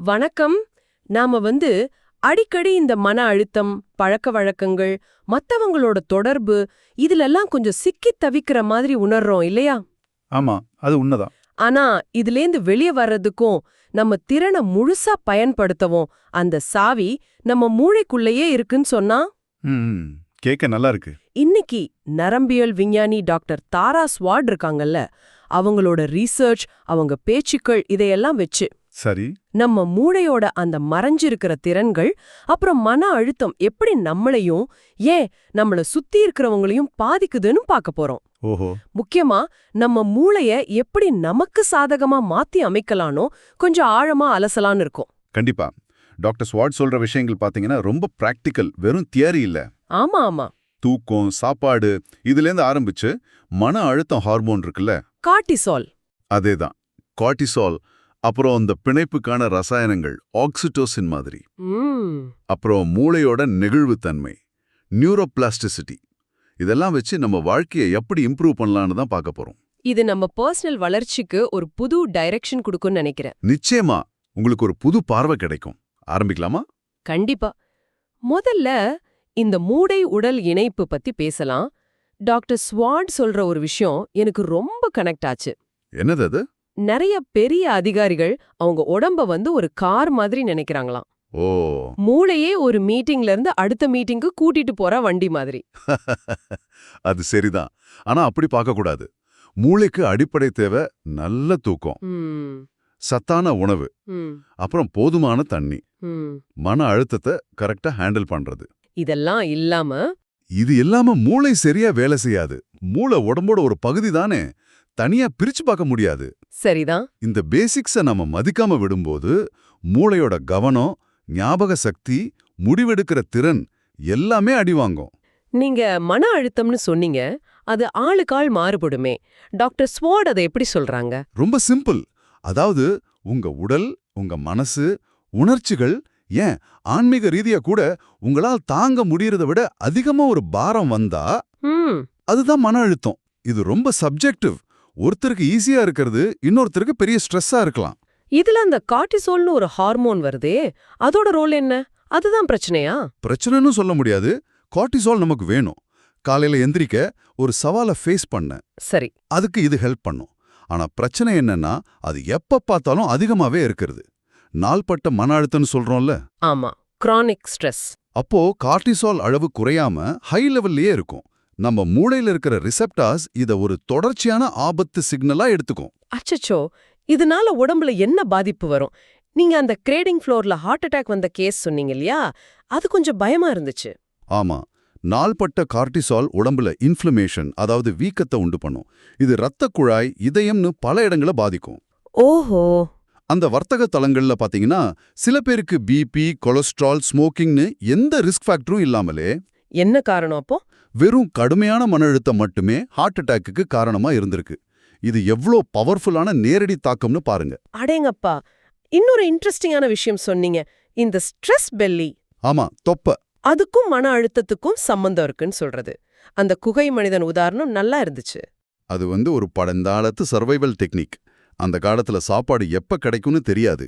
வணக்கம். நாம வந்து அடிக்கடி இந்த மன அழுத்தம் பழக்க வழக்கங்கள் மத்தவங்களோட தொடர்பு இதுலெல்லாம் கொஞ்சம் சிக்கித் தவிக்கிற மாதிரி உணர்றோம் இல்லையா? ஆமா அது உண்மைதான். ஆனா இதுலேந்து வெளிய வர்றதுக்கும் நம்ம திறனை முழுசா பயன்படுத்தவும் அந்த சாவி நம்ம மூளைக்குள்ளேயே இருக்குன்னு சொன்னா? ம் கேட்க நல்லா இருக்கு இன்னைக்கு நரம்பியல் விஞ்ஞானி டாக்டர் தாரா ஸ்வாட் இருக்காங்கல்ல அவங்களோட ரீசர்ச் அவங்க பேச்சுக்கள் இதையெல்லாம் வச்சு. சரி. நம்ம மூளையோட அந்த மறைஞ்சிருக்கிற திறன்கள் அப்புறம் மன அழுத்தம் எப்படி நம்மளையும் ஏன் நம்மள சுத்தி இருக்கிறவங்களையும் பாதிக்குதுன்னு பார்க்க போறோம். ஓஹோ. முக்கியமா நம்ம மூளைய எப்படி நமக்கு சாதகமா மாத்தி அமைக்கலானோ கொஞ்சம் ஆழமா அலசலான்னு இருக்கும். கண்டிப்பா. டாக்டர் ஸ்வாட் சொல்ற விஷயங்கள் பாத்தீங்கன்னா ரொம்ப பிராக்டிக்கல் வெறும் தியரி இல்ல. ஆமா ஆமா. தூக்கம் சாப்பாடு இதுலேருந்து ஆரம்பிச்சு மன அழுத்தம் ஹார்மோன் இருக்குல்ல? கார்டிசால். அதேதான். கார்டிசால் அப்புறம் அந்த பிணைப்புக்கான ரசாயனங்கள் ஆக்சிடோசின் மாதிரி. அப்புறம் மூளையோட நெகிழ்வுத்தன்மை நியூரோபிளாஸ்டிசிட்டி இதெல்லாம் வச்சு நம்ம வாழ்க்கையை எப்படி இம்ப்ரூவ் பண்ணலான்னு தான் பார்க்க போறோம். இது நம்ம பர்சனல் வளர்ச்சிக்கு ஒரு புது டைரக்ஷன் கொடுக்கும்னு நினைக்கிறேன். நிச்சயமா உங்களுக்கு ஒரு புது பார்வை கிடைக்கும். ஆரம்பிக்கலாமா? கண்டிப்பா. முதல்ல இந்த மூளை உடல் இணைப்பு பத்தி பேசலாம். டாக்டர் ஸ்வாட் சொல்ற ஒரு விஷயம் எனக்கு ரொம்ப கனெக்ட் ஆச்சு. என்னது அது? நிறைய பெரிய அதிகாரிகள் அவங்க உடம்ப வந்து ஒரு கார் மாதிரி நினைக்கிறாங்களாம். ஓ. மூளையே ஒரு மீட்டிங்ல இருந்து அடுத்த மீட்டிங்க்கு கூட்டிட்டு போற வண்டி மாதிரி. அது சரிதான். ஆனா அப்படி பார்க்கக்கூடாது மூளைக்கு அடிப்படை தேவை நல்ல தூக்கம். சத்தான உணவு. அப்புறம் போதுமான தண்ணி. மன அழுத்தத்தை கரெக்டா ஹேண்டில் பண்றது. இதெல்லாம் இல்லாம இது இல்லாம மூளை சரியா வேலை செய்யாது. மூளை உடம்போட ஒரு பகுதி தானே. தனியா பிரிச்சு பார்க்க முடியாது. சரிதான் இந்த பேசிக்ஸ நம்ம மதிக்காம விடும்போது மூளையோட கவனம் ஞாபக சக்தி முடிவெடுக்கிற திறன் எல்லாமே அடி வாங்கும். நீங்க மன அழுத்தம்னு சொன்னீங்க அது ஆளுக்காள் மாறுபடுமே. டாக்டர் ஸ்வாட் அதை எப்படி சொல்றாங்க? ரொம்ப சிம்பிள். அதாவது உங்க உடல் உங்க மனசு உணர்ச்சிகள் ஏன் ஆன்மீக ரீதியா கூட உங்களால் தாங்க முடியறத விட அதிகமா ஒரு பாரம் வந்தா அதுதான் மன அழுத்தம். இது ரொம்ப சப்ஜெக்டிவ் ஒருத்தருக்கு ஈஸியா இருக்கிறது இன்னொருத்தருக்கு பெரிய ஸ்ட்ரெஸ்ஸா இருக்கலாம். இதுல அந்த கார்டிசோல்னு ஒரு ஹார்மோன் வருதே அதோட ரோல் என்ன? அதுதான் பிரச்சனையா? பிரச்சனைன்னு சொல்ல முடியாது. கார்டிசால் நமக்கு வேணும். காலையில எந்திரிக்க ஒரு சவாலை ஃபேஸ் பண்ண. சரி. அதுக்கு இது ஹெல்ப் பண்ணும். ஆனா பிரச்சனை என்னன்னா அது எப்ப பார்த்தாலும் அதிகமாவே இருக்கிறது. நாள்பட்ட மன அழுத்தம்னு சொல்றோம்ல. ஆமா. கிரானிக் ஸ்ட்ரெஸ் அப்போ கார்டிசால் அளவு குறையாம ஹை லெவல்லயே இருக்கும். நம்ம மூளையில இருக்கிற ரிசெப்டார்ஸ் இத ஒரு தொடர்ச்சியான ஆபத்து சிக்னலா எடுத்துக்கும். அச்சச்சோ! இதனால உடம்புல என்ன பாதிப்பு வரும்? நீங்க அந்த கிரேடிங் ஃப்ளோர்ல ஹார்ட் அட்டாக் வந்த கேஸ் சொன்னீங்க இல்லையா? அது கொஞ்சம் பயமா இருந்துச்சு. ஆமா. நாள்பட்ட கார்டிசால் உடம்புல இன்ஃப்ளமேஷன் அதாவது வீக்கத்தை உண்டு பண்ணும். இது இரத்த குழாய் இதயம்னு பல இடங்களை பாதிக்கும். ஓஹோ! அந்த வர்த்தக தளங்கள்ல பாத்தீங்கன்னா சில பேருக்கு பிபி கொலஸ்ட்ரால் ஸ்மோக்கிங்னு எந்த ரிஸ்க் ஃபேக்டரும் இல்லாமலே என்ன காரணம் அப்போ? வெறும் கடுமையான மன அழுத்தம் மட்டுமே ஹார்ட் அட்டாக்குக்கு காரணமா இருந்திருக்கு. இது எவ்ளோ பவர்ஃபுல்லான நேரடி தாக்கம்னு பாருங்க. அடேங்கப்பா இன்னொரு இன்ட்ரெஸ்டிங்கான விஷயம் சொன்னீங்க. இந்த ஸ்ட்ரெஸ் பெல்லி ஆமா தொப்ப. அதுக்கும் மன அழுத்தத்துக்கும் சம்பந்தம் இருக்குன்னு சொல்றது. அந்த குகை மனிதன் உதாரணம் நல்லா இருந்துச்சு. அது வந்து ஒரு பழந்தாளத்து சர்வைவல் டெக்னிக் அந்த காலத்துல சாப்பாடு எப்ப கிடைக்கும்னு தெரியாது.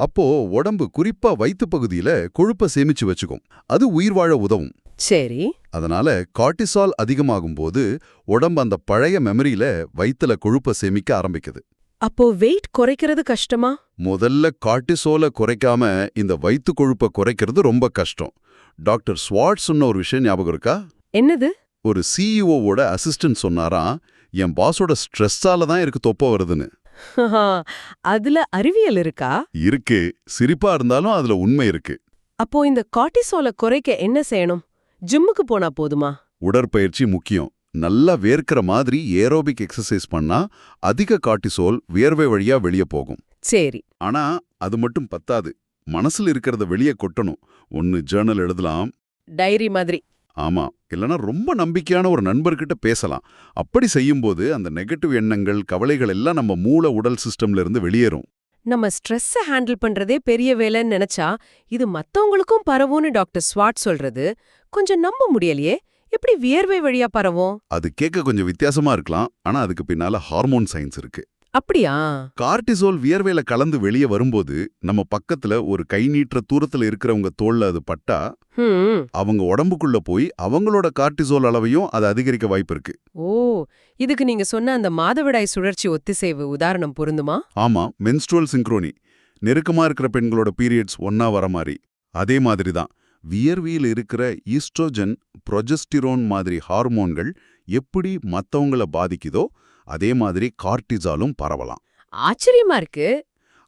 அப்போ உடம்பு குறிப்பா வயித்து பகுதியில கொழுப்ப சேமிச்சு வச்சுக்கும். அது உயிர் வாழ உதவும். சரி. அதனால கார்டிசால் அதிகமாகும் போது உடம்பு அந்த பழைய மெமரியில வயித்துல கொழுப்ப சேமிக்க ஆரம்பிக்குது. அப்போ வெயிட் குறைக்கிறது கஷ்டமா? முதல்ல கார்டிசோலை குறைக்காம இந்த வயித்து கொழுப்பை குறைக்கிறது ரொம்ப கஷ்டம். டாக்டர் ஸ்வாட் சொன்ன ஒரு விஷயம் ஞாபகம் இருக்கா? என்னது? ஒரு சிஇஓவோட அசிஸ்டன்ட் சொன்னாராம் என் பாஸோட ஸ்ட்ரெஸ்ஸால தான் இருக்கு தொப்ப வருதுன்னு. அதுல அறிவியல் இருக்கா? இருக்கு. சிரிப்பா இருந்தாலும் அதுல உண்மை இருக்கு. அப்போ இந்த கார்டிசோலை குறைக்க என்ன செய்யணும்? ஜிம்முக்கு போனா போதுமா? உடற்பயிற்சி முக்கியம். நல்லா வேர்க்கிற மாதிரி ஏரோபிக் எக்ஸசைஸ் பண்ணா அதிக கார்டிசோல் வியர்வை வழியா வெளியே போகும். சரி. ஆனா அது மட்டும் பத்தாது. மனசுல இருக்கிறத வெளியே கொட்டணும். ஒன்னு ஜேர்னல் எழுதலாம். டைரி மாதிரி. ஆமா. இல்லனா ரொம்ப நம்பிக்கையான ஒரு நண்பர்கிட்ட பேசலாம். அப்படி செய்யும்போது அந்த நெகட்டிவ் எண்ணங்கள் கவலைகள் எல்லாம் நம்ம மூளை உடல் சிஸ்டம்ல இருந்து வெளியேறும். நம்ம ஸ்ட்ரெஸ்ஸ ஹேண்டில் பண்றதே பெரிய வேலைன்னு நினைச்சா இது மத்தவங்களுக்கும் பரவும்னு டாக்டர் ஸ்வாட் சொல்றது கொஞ்சம் நம்ப முடியலையே. எப்படி வியர்வை வழியா பரவும்? அது கேட்க கொஞ்சம் வித்தியாசமா இருக்கலாம். ஆனா அதுக்கு பின்னால ஹார்மோன் சயின்ஸ் இருக்கு. அப்படியா? கார்டிசோல் வியர்வையில கலந்து வெளியே வரும்போது நம்ம பக்கத்துல ஒரு கை நீட்டுற தூரத்துல இருக்கிறவங்க தோல்ல அது பட்டா அவங்க உடம்புக்குள்ள போய் அவங்களோட கார்டிசோல் அளவையும் அது அதிகரிக்க வாய்ப்பு இருக்கு. ஓ இதுக்கு நீங்க சொன்ன அந்த மாதவிடாய் சுழற்சி ஒத்திசைவு உதாரணம் பொருந்துமா? ஆமா மென்ஸ்ட்ருவல் சிங்க்ரோனி நெருக்கமா இருக்கிற பெண்களோட பீரியட்ஸ் ஒன்னா வர மாதிரி அதே மாதிரி தான் வியர்வியில் இருக்கிற ஈஸ்ட்ரோஜன் ப்ரொஜெஸ்டிரோன் மாதிரி ஹார்மோன்கள் எப்படி மத்தவங்கள பாதிக்குதோ அதே மாதிரி கார்டிசாலும் பரவலாம். ஆச்சரியமா இருக்கு.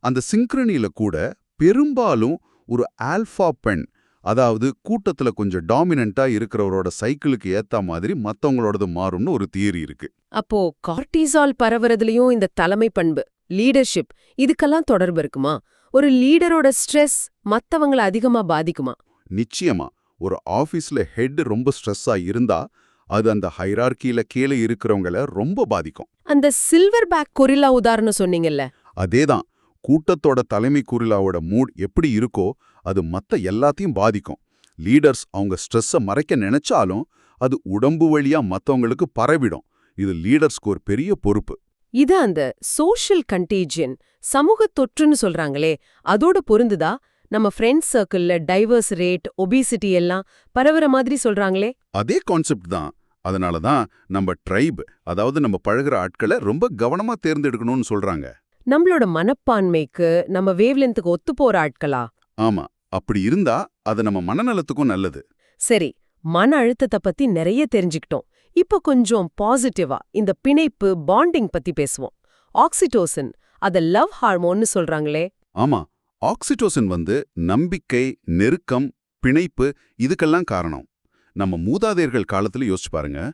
அந்த சிங்க்ரனில கூட பெரும்பாலும் ஒரு ஆல்ஃபா பெண் அதாவது கூட்டத்துல கொஞ்சம் டாமினண்டா இருக்கிறவரோட சைக்கிளுக்கு ஏத்த மாதிரி மத்தவங்களோடது மாறும்னு ஒரு தியரி இருக்கு. அப்போ கார்டிசால் பரவுறதுலயும் இந்த தலைமை பண்பு லீடர்ஷிப் இதுக்கெல்லாம் தொடர்பு இருக்குமா? ஒரு லீடரோட ஸ்ட்ரெஸ் மத்தவங்கள அதிகமா பாதிக்குமா? நிச்சயமா. ஒரு ஆபீஸ்ல ஹெட் ரொம்ப ஸ்ட்ரெஸ்ஸா இருந்தா அது அந்த ஹைரார்கியில கீழே இருக்கிறவங்கள ரொம்ப பாதிக்கும். அந்த சில்வர் பேக் கொரில்லா உதாரணம் சொன்னீங்கல்ல? அதேதான். கூட்டத்தோட தலைமை குறிலாவோட மூட் எப்படி இருக்கோ அது மத்த எல்லாத்தையும் பாதிக்கும். லீடர்ஸ் அவங்க ஸ்ட்ரெஸ்ஸை மறைக்க நினைச்சாலும் அது உடம்பு வழியா மத்தவங்களுக்கு பரவிடும். இது லீடர்ஸ்க்கு ஒரு பெரிய பொறுப்பு. இது அந்த சோஷியல் கண்டேஜியன் சமூக தொற்றுன்னு சொல்றாங்களே அதோட பொருந்துதா? நம்ம ஃப்ரெண்ட்ஸ் சர்க்கிள்ல டைவர்ஸ் ரேட் ஒபிசிட்டி எல்லாம் பரவுற மாதிரி சொல்றாங்களே? அதே கான்செப்ட் தான். அதனால தான் நம்ம ட்ரைப் அதாவது நம்ம பழகுற ஆட்களை ரொம்ப கவனமா தேர்ந்தெடுக்கணும்னு சொல்றாங்க. நம்மளோட மனப்பான்மைக்கு நம்ம வேவ்லென்த்துக்கு ஒத்து போற ஆட்களா? ஆமா அப்படி இருந்தா அது நம்ம மனநலத்துக்கும் நல்லது. சரி மன அழுத்தத்தை பத்தி நிறைய தெரிஞ்சுக்கிட்டோம். இப்போ கொஞ்சம் பாசிட்டிவா இந்த பிணைப்பு பாண்டிங் பத்தி பேசுவோம். ஆக்சிடோசின் அத லவ் ஹார்மோன்னு சொல்றாங்களே. ஆமா ஆக்சிடோசின் வந்து நம்பிக்கை நெருக்கம் பிணைப்பு இதுக்கெல்லாம் காரணம். நம்ம மூதாதையர்கள் காலத்துல யோசிச்சு பாருங்க.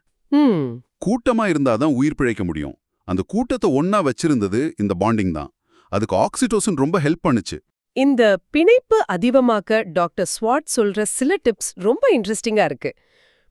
கூட்டமா இருந்தாதான் உயிர் பிழைக்க முடியும். அந்த கூட்டத்தை ஒன்னா வச்சிருந்தது இந்த பாண்டிங் தான். அதுக்கு ஆக்சிடோசின் ரொம்ப ஹெல்ப் பண்ணுச்சு. இந்த பிணைப்பு அதிகமாக்க டாக்டர் ஸ்வாட் சொல்ற சில டிப்ஸ் ரொம்ப இன்ட்ரெஸ்டிங்கா இருக்கு.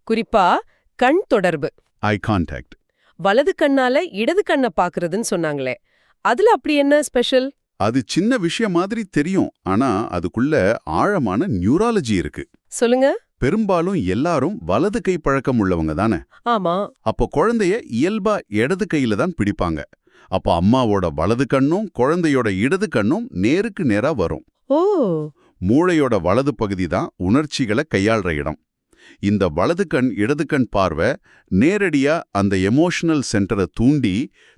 குறிப்பா கண் தொடர்பு. ஐ கான்டாக்ட் வலது கண்ணால இடது கண்ணை பாக்குறதுன்னு சொன்னாங்களே. அதுல அப்படி என்ன ஸ்பெஷல்? அது சின்ன விஷயம் மாதிரி தெரியும். ஆனா அதுக்குள்ள ஆழமான நியூராலஜி இருக்கு. சொல்லுங்க. பெரும்பாலும் எல்லாரும் வலது கை பழக்கம் உள்ளவங்க தானே? ஆமா. அப்போ குழந்தைய இயல்பா இடது கையில தான் பிடிப்பாங்க. அப்போ அம்மாவோட வலது கண்ணும் குழந்தையோட இடது கண்ணும் நேருக்கு நேரா வரும். ஓ. மூளையோட வலது பகுதி தான் உணர்ச்சிகளை கையாள்ற இடம். இந்த வலது கண் இடது கண் பார்வை நேரடியா அந்த எமோஷனல் சென்டரை தூண்டி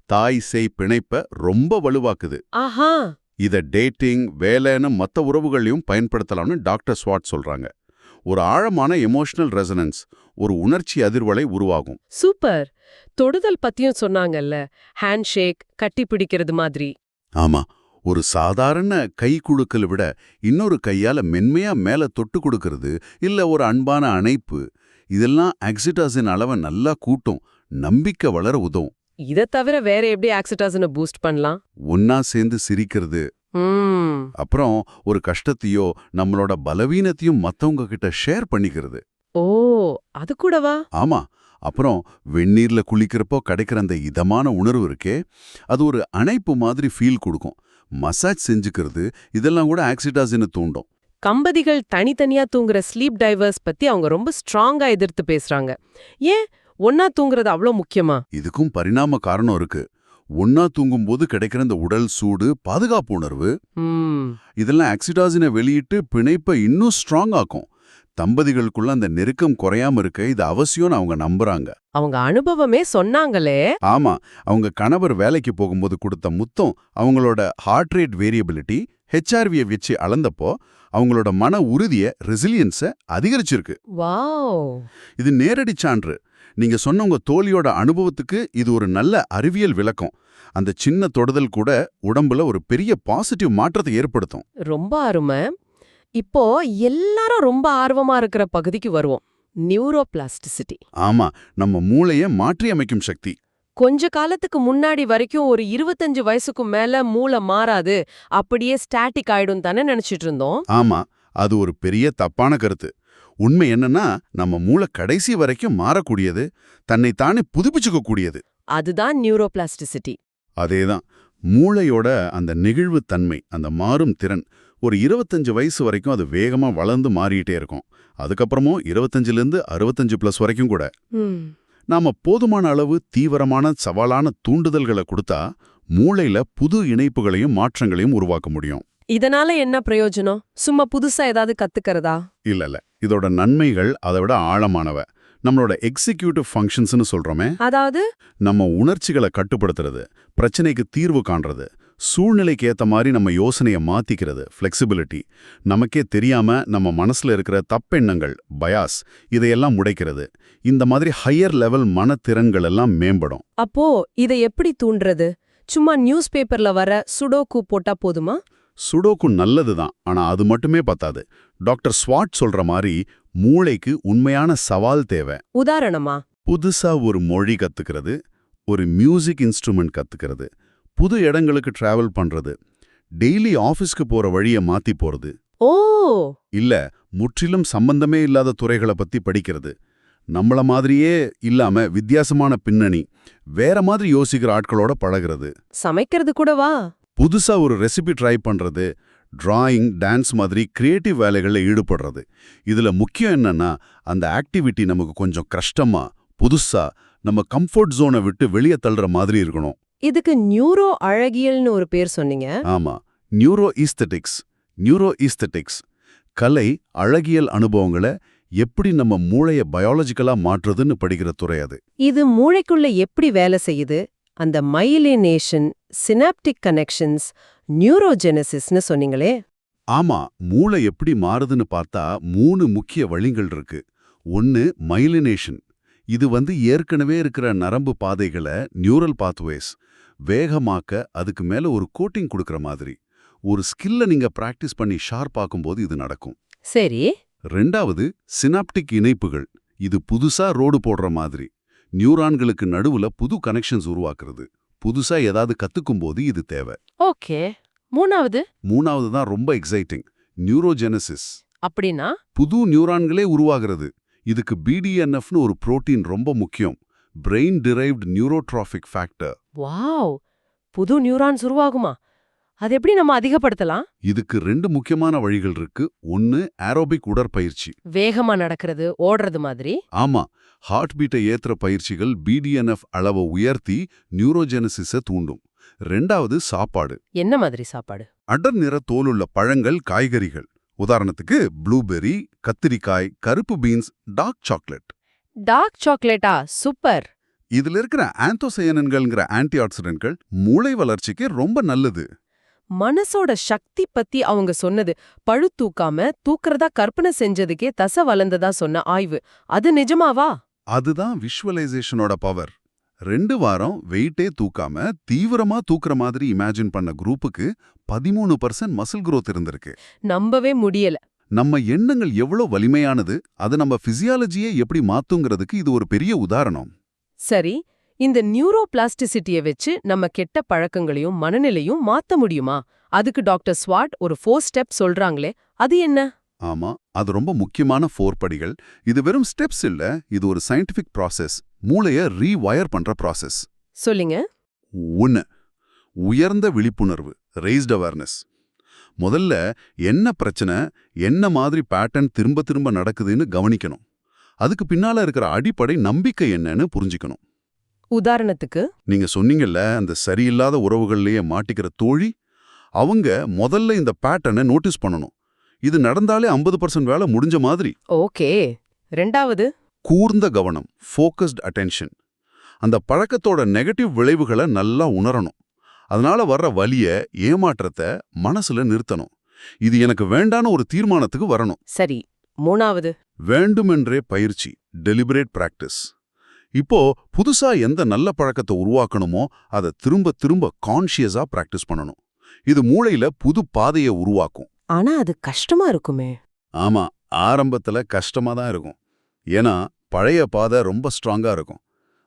தாய் சேய் பிணைப்ப ரொம்ப வலுவாக்குது. ஆஹா. இத டேட்டிங் வேலைன்னு மத்த உறவுகளையும் பயன்படுத்தலாம்னு டாக்டர் ஸ்வாட் சொல்றாங்க. ஒரு ஆழமான எமோஷனல் ரெசனன்ஸ் ஒரு உணர்ச்சி அதிர்வலை உருவாகும். சூப்பர். தொடுதல் பத்தியும் சொன்னாங்கல்ல ஹேண்ட் ஷேக் கட்டி பிடிக்கிறது மாதிரி. ஆமா ஒரு சாதாரண கை குலுக்கலை விட இன்னொரு கையால மென்மையா மேல தொட்டு கொடுக்கறது இல்ல ஒரு அன்பான அணைப்பு இதெல்லாம் ஆக்சிடாசின் அளவை நல்லா கூட்டும் நம்பிக்கை வளர உதவும். இத தவிர வேற எப்படி ஆக்சிடாசனை பூஸ்ட் பண்ணலாம்? ஒன்னா சேர்ந்து சிரிக்கிறது அப்புறம் ஒரு கஷ்டத்தையோ நம்மளோட பலவீனத்தையும் மத்தவங்க கிட்ட ஷேர் பண்ணிக்கிறது. ஓ அது கூடவா? ஆமா. அப்புறம் வெந்நீர்ல குளிக்கிறப்போ கிடைக்கிற அந்த இதமான உணர்வு இருக்கே அது ஒரு அணைப்பு மாதிரி ஃபீல் கொடுக்கும். மசாஜ் செஞ்சுக்கிறது இதெல்லாம் கூட ஆக்சிடாசினை தூண்டும். கம்பதிகள் தனித்தனியா தூங்குற ஸ்லீப் டைவர்ஸ் பத்தி அவங்க ரொம்ப ஸ்ட்ராங்கா எதிர்த்து பேசுறாங்க. ஏன் ஒன்னா தூங்குறது அவ்வளோ முக்கியமா? இதுக்கும் பரிணாம காரணம் இருக்கு. ஒன்னா தூங்கும்போது கிடைக்கிற இந்த உடல் சூடு பாதுகாப்பு உணர்வு இதெல்லாம் ஆக்சிடாசினை வெளியிட்டு பிணைப்பை இன்னும் ஸ்ட்ராங் ஆக்கும். தம்பதிகளுக்குள்ள அந்த நெருக்கம் குறையாம இருக்க இது அவசியம்னு அவங்க நம்புறாங்க. அவங்க அனுபவமே சொன்னாங்களே. ஆமா அவங்க கணவர் வேலைக்கு போகும்போது கொடுத்த முத்தம் அவங்களோட ஹார்ட் ரேட் வேரியபிலிட்டி ஹெச்ஆர்வியை வச்சு அளந்தப்போ அவங்களோட மன உறுதிய ரெசிலியன்ஸை அதிகரிச்சிருக்கு. இது நேரடி சான்று. நீங்க சொன்ன உங்க தோழியோட அனுபவத்துக்கு இது ஒரு நல்ல அறிவியல் விளக்கம். அந்த சின்ன தொடுதல் கூட உடம்புல ஒரு பெரிய பாசிட்டிவ் மாற்றத்தை ஏற்படுத்தும். ரொம்ப அருமை. இப்போ எல்லாரும் ரொம்ப ஆர்வமா இருக்கிற பகுதிக்கு வருவோம். நியூரோபிளாஸ்டிசிட்டி. ஆமா நம்ம மூளைய மாற்றி அமைக்கும் சக்தி. கொஞ்ச காலத்துக்கு முன்னாடி வரைக்கும் ஒரு இருபத்தஞ்சு வயசுக்கு மேல மூளை மாறாது அப்படியே ஸ்டாட்டிக் ஆயிடும் தானே நினைச்சிட்டு இருந்தோம். ஆமா அது ஒரு பெரிய தப்பான கருத்து. உண்மை என்னன்னா நம்ம மூளை கடைசி வரைக்கும் மாறக்கூடியது தன்னைத்தானே புதுப்பிச்சுக்க கூடியது அதுதான் நியூரோபிளாஸ்டிசிட்டி. அதேதான். மூளையோட அந்த நெகிழ்வுத் தன்மை அந்த மாறும் திறன் ஒரு இருபத்தஞ்சு வயசு வரைக்கும் அது வேகமா வளர்ந்து மாறிட்டே இருக்கும். அதுக்கப்புறமும் இருபத்தஞ்சிலிருந்து அறுபத்தஞ்சு பிளஸ் வரைக்கும் கூட. நாம போதுமான அளவு தீவிரமான சவாலான தூண்டுதல்களை கொடுத்தா மூளையில புது இணைப்புகளையும் மாற்றங்களையும் உருவாக்க முடியும். இதனால என்ன பிரயோஜனம்? சும்மா புதுசா ஏதாவது கத்துக்கிறதா? இல்ல இல்ல. இதோட நன்மைகள் அதை விட ஆழமானவ. நம்மளோட எக்ஸிக்யூட்டிவ் ஃபங்க்ஷன்ஸ்னு சொல்றோமே. அதாவது? நம்ம உணர்ச்சிகளை கட்டுப்படுத்துறது பிரச்சனைக்கு தீர்வு காண்றது சூழ்நிலைக்கு ஏத்த மாதிரி நம்ம யோசனையை மாத்திக்கிறது ஃப்ளெக்சிபிலிட்டி நமக்கே தெரியாம நம்ம மனசுல இருக்கிற தப்பெண்ணங்கள் பயாஸ் இதையெல்லாம் உடைக்கிறது. இந்த மாதிரி ஹையர் லெவல் மனத்திறன்கள் எல்லாம் மேம்படும். அப்போ இதை எப்படி தூண்டுறது? சும்மா நியூஸ் பேப்பர்ல வர சுடோக்கு போட்டா போதுமா? சுடோக்கு நல்லதுதான் ஆனா அது மட்டுமே பத்தாது. டாக்டர் ஸ்வாட் சொல்ற மாதிரி மூளைக்கு உண்மையான சவால் தேவை. உதாரணமா? புதுசா ஒரு மொழி கத்துக்கிறது ஒரு மியூசிக் இன்ஸ்ட்ருமெண்ட் கத்துக்கிறது புது இடங்களுக்கு டிராவல் பண்றது டெய்லி ஆபீஸ்க்கு போற வழிய மாத்தி போறது. ஓ! இல்ல முற்றிலும் சம்பந்தமே இல்லாத துறைகளை பத்தி படிக்கிறது. நம்மள மாதிரியே இல்லாம வித்தியாசமான பின்னணி வேற மாதிரி யோசிக்கிற ஆட்களோட பழகுறது. சமைக்கிறது கூடவா? புதுசா ஒரு ரெசிபி ட்ரை பண்றது டிராயிங் டான்ஸ் மாதிரி கிரியேட்டிவ் வேலைகள்ல ஈடுபடுறது. இதுல முக்கியம் என்னன்னா அந்த ஆக்டிவிட்டி நமக்கு கொஞ்சம் கஷ்டமா புதுசா நம்ம கம்ஃபர்ட் ஜோனை விட்டு வெளியே தள்ளுற மாதிரி இருக்கணும். இதுக்கு நியூரோ அழகியல்னு ஒரு பேர் சொன்னீங்க. ஆமா. நியூரோ ஈஸ்தட்டிக்ஸ் நியூரோ ஈஸ்தட்டிக்ஸ் கலை அழகியல் அனுபவங்களை எப்படி நம்ம மூளைய பயாலஜிக்கலா மாற்றுதுன்னு படிக்கிற துறை அது. இது மூளைக்குள்ள எப்படி வேலை செய்யுது? அந்த மைலினேஷன் சினாப்டிக் கனெக்ஷன்ஸ் நியூரோஜெனசிஸ்னு சொன்னீங்களே? ஆமா மூளை எப்படி மாறுதுன்னு பார்த்தா மூணு முக்கிய வழிகள் இருக்கு. ஒன்னு மைலினேஷன் இது வந்து ஏற்கனவே இருக்கிற நரம்பு பாதைகளை நியூரல் பாத்வேஸ் வேகமாக்க அதுக்கு மேல ஒரு கோட்டிங் கொடுக்கற மாதிரி. ஒரு ஸ்கில்ல நீங்க பிராக்டிஸ் பண்ணி ஷார்ப் ஆக்கும்போது இது நடக்கும். சரி. ரெண்டாவது சினாப்டிக் இணைப்புகள். இது புதுசா ரோடு போடுற மாதிரி. நியூரான்களுக்கு நடுவுல புது கனெக்ஷன்ஸ் உருவாக்குறது. புதுசா ஏதாவது கத்துக்கும்போது இது தேவை. ஓகே. மூணாவது? மூணாவது தான் ரொம்ப எக்ஸைட்டிங் நியூரோஜெனசிஸ். அப்படின்னா? புது நியூரான்களே உருவாகிறது. இதுக்கு பிடிஎன்எஃப்னு ஒரு புரோட்டீன் ரொம்ப முக்கியம். Brain derived neurotrophic factor wow! புது நியூரான்ஸ் உருவாகுமா? அது எப்படி நம்ம அதிகப்படுத்தலாம்? இதுக்கு ரெண்டு முக்கியமான வழிகள் இருக்கு. ஒன்னு ஏரோபிக் உடற்பயிற்சி. வேகமா நடக்கிறது ஓடுறது மாதிரி. ஆமா. ஹார்ட் பீட்டை ஏத்துற பயிற்சிகள் பிடிஎன்எஃப் அளவை உயர்த்தி நியூரோஜெனசிஸை தூண்டும். ரெண்டாவது சாப்பாடு. என்ன மாதிரி சாப்பாடு? அடர் நிற தோலுள்ள பழங்கள் காய்கறிகள். உதாரணத்துக்கு ப்ளூபெர்ரி கத்திரிக்காய் கருப்பு பீன்ஸ் டார்க் சாக்லேட் டார்க் சாக்லேட்டா சூப்பர் இதுல இருக்கிற ஆந்தோசயனன்கள்ங்கிற ஆன்டி ஆக்சிடென்ட்கள் மூளை வளர்ச்சிக்கு ரொம்ப நல்லது. மனசோட சக்தி பத்தி அவங்க சொன்னது. பழு தூக்காம தூக்கறதா கற்பனை செஞ்சதுக்கே தசை வளர்ந்ததா சொன்ன ஆய்வு. அது நிஜமாவா? அதுதான் விஷுவலைசேஷனோட பவர் ரெண்டு வாரம் வெயிட்டே தூக்காம தீவிரமா தூக்குற மாதிரி இமேஜின் பண்ண குரூப்புக்கு பதிமூணு பர்சன்ட் மசில் growth இருந்திருக்கு. நம்பவே முடியல. நம்ம எண்ணங்கள் எவ்வளோ வலிமையானது அது நம்ம பிசியாலஜியை எப்படி மாத்துங்கிறதுக்கு இது ஒரு பெரிய உதாரணம். சரி இந்த நியூரோ பிளாஸ்டிசிட்டியை வச்சு நம்ம கெட்ட பழக்கங்களையும் மனநிலையும் மாத்த முடியுமா? அதுக்கு டாக்டர் ஸ்வாட் ஒரு ஃபோர் ஸ்டெப் சொல்றாங்களே அது என்ன? ஆமா அது ரொம்ப முக்கியமான ஃபோர் படிகள். இது வெறும் ஸ்டெப்ஸ் இல்ல இது ஒரு சயின்டிஃபிக் ப்ராசஸ் மூளைய ரீவயர் பண்ற ப்ராசஸ் சொல்லுங்க. ஒன்று உயர்ந்த விழிப்புணர்வு ரெய்ஸ்ட் அவேர்னஸ் முதல்ல என்ன பிரச்சனை என்ன மாதிரி பேட்டர்ன் திரும்ப திரும்ப நடக்குதுன்னு கவனிக்கணும். அதுக்கு பின்னால இருக்கிற அடிப்படை நம்பிக்கை என்னன்னு புரிஞ்சுக்கணும். உதாரணத்துக்கு நீங்க சொன்னீங்கல்ல அந்த சரியில்லாத உறவுகள்லயே மாட்டிக்கிற தோழி அவங்க முதல்ல இந்த பேட்டர்னை நோட்டீஸ் பண்ணணும். இது நடந்தாலே 50% பர்சன்ட் வேலை முடிஞ்ச மாதிரி. ஓகே. ரெண்டாவது கூர்ந்த கவனம் ஃபோக்கஸ்ட் அட்டென்ஷன் அந்த பழக்கத்தோட நெகட்டிவ் விளைவுகளை நல்லா உணரணும். அதனால வர்ற வலிய ஏமாற்றத்தை மனசுல நிறுத்தணும். இது எனக்கு வேண்டான ஒரு தீர்மானத்துக்கு வரணும். சரி. மூணாவது. வேண்டுமென்றே பயிற்சி டெலிபரேட் பிராக்டிஸ் இப்போ புதுசா எந்த நல்ல பழக்கத்தை உருவாக்கணுமோ அதை திரும்ப திரும்ப கான்ஷியஸா பிராக்டிஸ் பண்ணணும். இது மூளையில புது பாதையை உருவாக்கும். ஆனா அது கஷ்டமா இருக்குமே. ஆமா ஆரம்பத்துல கஷ்டமா தான் இருக்கும். ஏன்னா பழைய பாதை ரொம்ப ஸ்ட்ராங்கா இருக்கும்.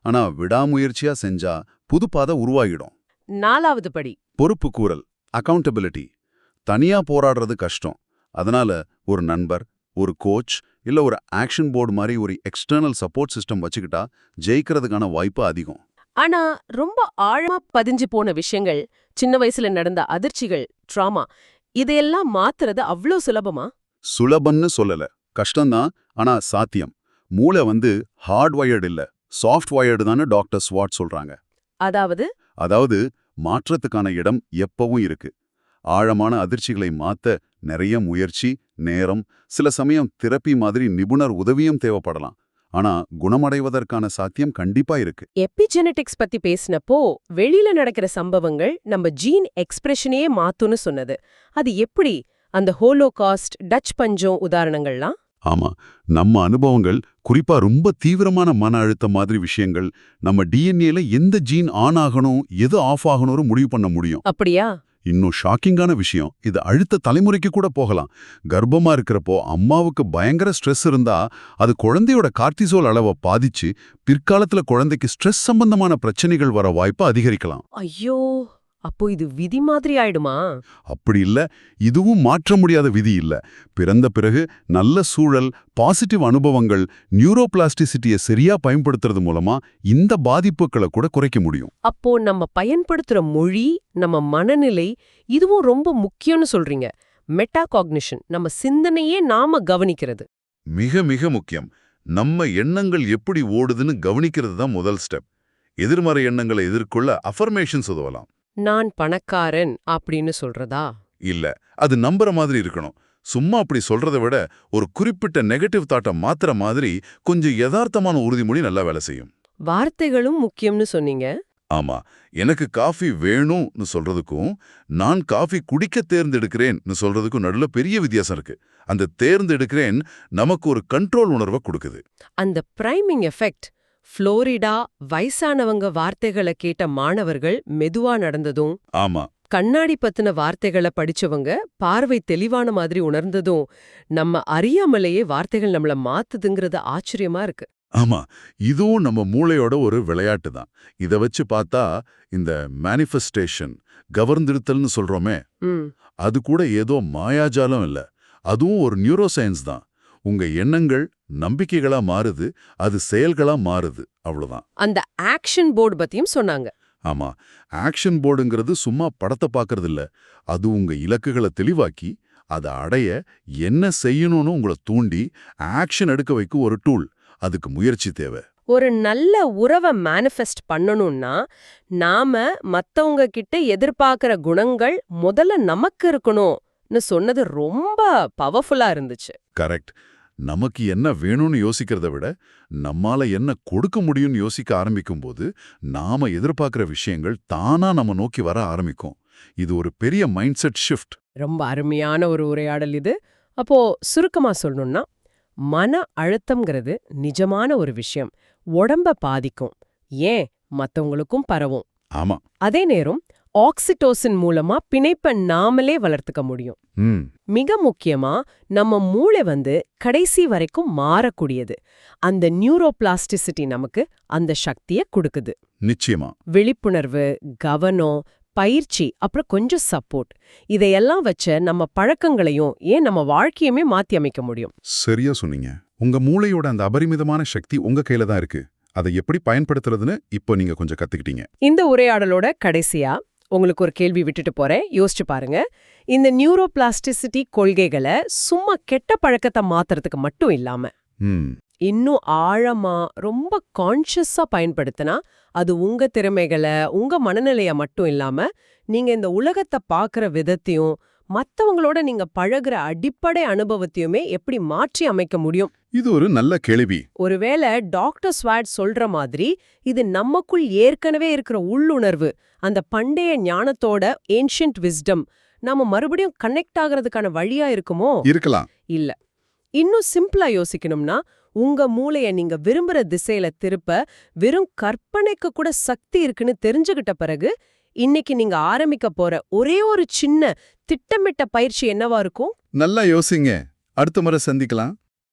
ஆனா விடாமுயற்சியா செஞ்சா புது பாதை உருவாகிடும். நாலாவது படி. பொறுப்பு கூறல் அக்கவுண்டபிலிட்டி தனியா போராடுறது கஷ்டம். அதனால ஒரு நண்பர் ஒரு கோச் இல்ல ஒரு ஆக்ஷன் போர்டு மாதிரி ஒரு எக்ஸ்டர்னல் சப்போர்ட் சிஸ்டம் வச்சுக்கிட்டா ஜெயிக்கிறதுக்கான வாய்ப்பு அதிகம். ஆனா ரொம்ப ஆழமா பதிஞ்சு போன விஷயங்கள் சின்ன வயசுல நடந்த அதிர்ச்சிகள் ட்ராமா இதையெல்லாம் மாத்துறது அவ்ளோ சுலபமா? சுலபன்னு சொல்லல. கஷ்டம்தான் ஆனா சாத்தியம். மூளை வந்து ஹார்ட் வயர்டு இல்ல சாஃப்ட் வயர்டு தானே டாக்டர் ஸ்வாட் சொல்றாங்க. அதாவது? அதாவது மாற்றத்துக்கான இடம் எப்பவும் இருக்கு. ஆழமான அதிர்ச்சிகளை மாத்த நிறைய முயற்சி நேரம் சில சமயம் தெரப்பி மாதிரி நிபுணர் உதவியும் தேவைப்படலாம். ஆனா குணமடைவதற்கான சாத்தியம் கண்டிப்பா இருக்கு. எபிஜெனடிக்ஸ் பத்தி பேசினப்போ வெளியில நடக்கிற சம்பவங்கள் நம்ம ஜீன் எக்ஸ்பிரஷனையே மாத்துன்னு சொன்னது. அது எப்படி அந்த ஹோலோகாஸ்ட் டச் பஞ்சம் உதாரணங்கள்லாம்? ஆமா நம்ம அனுபவங்கள் குறிப்பா ரொம்ப தீவிரமான மன அழுத்தம் மாதிரி விஷயங்கள் நம்ம டிஎன்ஏல எந்த ஜீன் ஆன் ஆகணும் எது ஆஃப் ஆகணும்னு முடிவு பண்ண முடியும். அப்படியா? இன்னும் ஷாக்கிங்கான விஷயம். இது அடுத்த தலைமுறைக்கு கூட போகலாம். கர்ப்பமா இருக்கிறப்போ அம்மாவுக்கு பயங்கர ஸ்ட்ரெஸ் இருந்தா அது குழந்தையோட கார்த்திசோல் அளவை பாதிச்சு பிற்காலத்துல குழந்தைக்கு ஸ்ட்ரெஸ் சம்பந்தமான பிரச்சனைகள் வர வாய்ப்பு அதிகரிக்கலாம். ஐயோ! அப்போ இது விதி மாதிரி ஆயிடுமா? அப்படி இல்ல. இதுவும் மாற்ற முடியாத விதி இல்ல. பிறந்த பிறகு நல்ல சூழல் பாசிட்டிவ் அனுபவங்கள் நியூரோபிளாஸ்டிசிட்டியை சரியா பயன்படுத்துறது மூலமா இந்த பாதிப்புகளை கூட குறைக்க முடியும். அப்போ நம்ம பயன்படுத்துற மொழி நம்ம மனநிலை இதுவும் ரொம்ப முக்கியம்னு சொல்றீங்க. மெட்டாகாக்னிஷன் நம்ம சிந்தனையே நாம கவனிக்கிறது. மிக மிக முக்கியம். நம்ம எண்ணங்கள் எப்படி ஓடுதுன்னு கவனிக்கிறது தான் முதல் ஸ்டெப் எதிர்மறை எண்ணங்களை எதிர்கொள்ள அஃபர்மேஷன்ஸ் உதவலாம். நான் பணக்காரன் அப்படின்னு சொல்றதா? இல்ல அது நம்புற மாதிரி இருக்கணும். சும்மா அப்படி சொல்றதை விட ஒரு குறிப்பிட்ட நெகட்டிவ் தாட்டை மாத்துற மாதிரி கொஞ்சம் யதார்த்தமான உறுதிமொழி நல்லா வேலை செய்யும். வார்த்தைகளும் முக்கியம்னு சொன்னீங்க. ஆமா எனக்கு காஃபி வேணும்னு சொல்றதுக்கும் நான் காஃபி குடிக்க தேர்ந்தெடுக்கிறேன்னு சொல்றதுக்கும் நடுவுல பெரிய வித்தியாசம் இருக்கு. அந்த தேர்ந்தெடுக்கிறேன் நமக்கு ஒரு கண்ட்ரோல் உணர்வை கொடுக்குது. அந்த பிரைமிங் எஃபெக்ட் ஃப்ளோரிடா வயசானவங்க வார்த்தைகளை கேட்ட மாணவர்கள் மெதுவா நடந்ததும் ஆமா. கண்ணாடி பத்தின வார்த்தைகளை படிச்சவங்க பார்வை தெளிவான மாதிரி உணர்ந்ததும் நம்ம அறியாமலேயே வார்த்தைகள் நம்மள மாத்துதுங்கிறது ஆச்சரியமா இருக்கு. ஆமா இதுவும் நம்ம மூளையோட ஒரு விளையாட்டு தான். இத வச்சு பார்த்தா இந்த மேனிஃபெஸ்டேஷன் கவர்ந்திருத்தல்னு சொல்றோமே அது கூட ஏதோ மாயாஜாலம் இல்ல. அதுவும் ஒரு நியூரோ சயின்ஸ் தான். உங்க எண்ணங்கள் நம்பிக்கைகளா மாறுது அது செயல்களா மாறுது. அவ்வளவுதான். அந்த ஆக்ஷன் போர்டு பத்தியும் சொன்னாங்க. ஆமா. ஆக்ஷன் போர்டுங்கிறது சும்மா படத்தை பார்க்கறது இல்ல அது உங்க இலக்குகளை தெளிவாக்கி அதை அடைய என்ன செய்யணும்னு உங்களை தூண்டி ஆக்ஷன் எடுக்க வைக்க ஒரு டூல் அதுக்கு முயற்சி தேவை. ஒரு நல்ல உறவை மேனிஃபெஸ்ட் பண்ணணும்னா நாம மத்தவங்க கிட்ட எதிர்பார்க்கிற குணங்கள் முதல்ல நமக்கு இருக்கணும்னு சொன்னது ரொம்ப பவர்ஃபுல்லா இருந்துச்சு. கரெக்ட் நமக்கு என்ன வேணும்னு யோசிக்கிறத விட நம்மால என்ன கொடுக்க முடியும்னு யோசிக்க ஆரம்பிக்கும்போது நாம எதிர்பார்க்கிற விஷயங்கள் தானா நம்ம நோக்கி வர ஆரம்பிக்கும். இது ஒரு பெரிய மைண்ட் செட் ஷிஃப்ட் ரொம்ப அருமையான ஒரு உரையாடல் இது. அப்போ சுருக்கமா சொல்லணும்னா மன அழுத்தம்ங்கிறது நிஜமான ஒரு விஷயம். உடம்ப பாதிக்கும். ஏன்? மத்தவங்களுக்கும் பரவும். ஆமா. அதே நேரம் ஆக்சிடோசின் மூலமா பிணைப்பை நாமளே வளர்த்துக்க முடியும். மிக முக்கியமா நம்ம மூளை வந்து கடைசி வரைக்கும் மாறக்கூடியது. அந்த நியூரோபிளாஸ்டிசிட்டி நமக்கு அந்த சக்தியை கொடுக்குது. நிச்சயமா. விழிப்புணர்வு கவனம் பயிற்சி அப்புறம் கொஞ்சம் சப்போர்ட். இதையெல்லாம் வச்ச நம்ம பழக்கங்களையும் ஏன் நம்ம வாழ்க்கையுமே மாத்தி அமைக்க முடியும். சரியா சொன்னீங்க. உங்க மூளையோட அந்த அபரிமிதமான சக்தி உங்க கையில தான் இருக்கு. அதை எப்படி பயன்படுத்துறதுன்னு இப்போ நீங்க கொஞ்சம் கத்துக்கிட்டீங்க. இந்த உரையாடலோட கடைசியா உங்களுக்கு ஒரு கேள்வி விட்டுட்டு போறேன். யோசிச்சு பாருங்க. இந்த நியூரோபிளாஸ்டிசிட்டி கொள்கைகளை சும்மா கெட்ட பழக்கத்தை மாத்துறதுக்கு மட்டும் இல்லாம இன்னும் ஆழமா ரொம்ப கான்ஷியஸா பயன்படுத்தினா அது உங்க திறமைகளை உங்க மனநிலைய மட்டும் இல்லாம நீங்க இந்த உலகத்தை பார்க்குற விதத்தையும் மத்தவங்களோட நீங்க பழகுற அடிப்படை அனுபவத்தையுமே எப்படி மாற்றி அமைக்க முடியும்? இது ஒரு நல்ல கேள்வி. ஒருவேளை டாக்டர் ஸ்வாட் சொல்ற மாதிரி இது நமக்குள் ஏற்கனவே இருக்கிற உள்ளுணர்வு அந்த பண்டைய ஞானத்தோட ஏன்ஷியன்ட் விஸ்டம் நாம மறுபடியும் கனெக்ட் ஆகிறதுக்கான வழியா இருக்குமோ? இருக்கலாம். இல்ல. இன்னும் சிம்பிளா யோசிக்கணும்னா உங்க மூளைய நீங்க விரும்புற திசையில திருப்ப வெறும் கற்பனைக்கு கூட சக்தி இருக்குன்னு தெரிஞ்சுகிட்ட பிறகு இன்னைக்கு நீங்க ஆரம்பிக்க போற ஒரே ஒரு சின்ன திட்டமிட்ட பயிற்சி என்னவா இருக்கும்? நல்லா யோசிங்க. அடுத்த முறை சந்திக்கலாம்.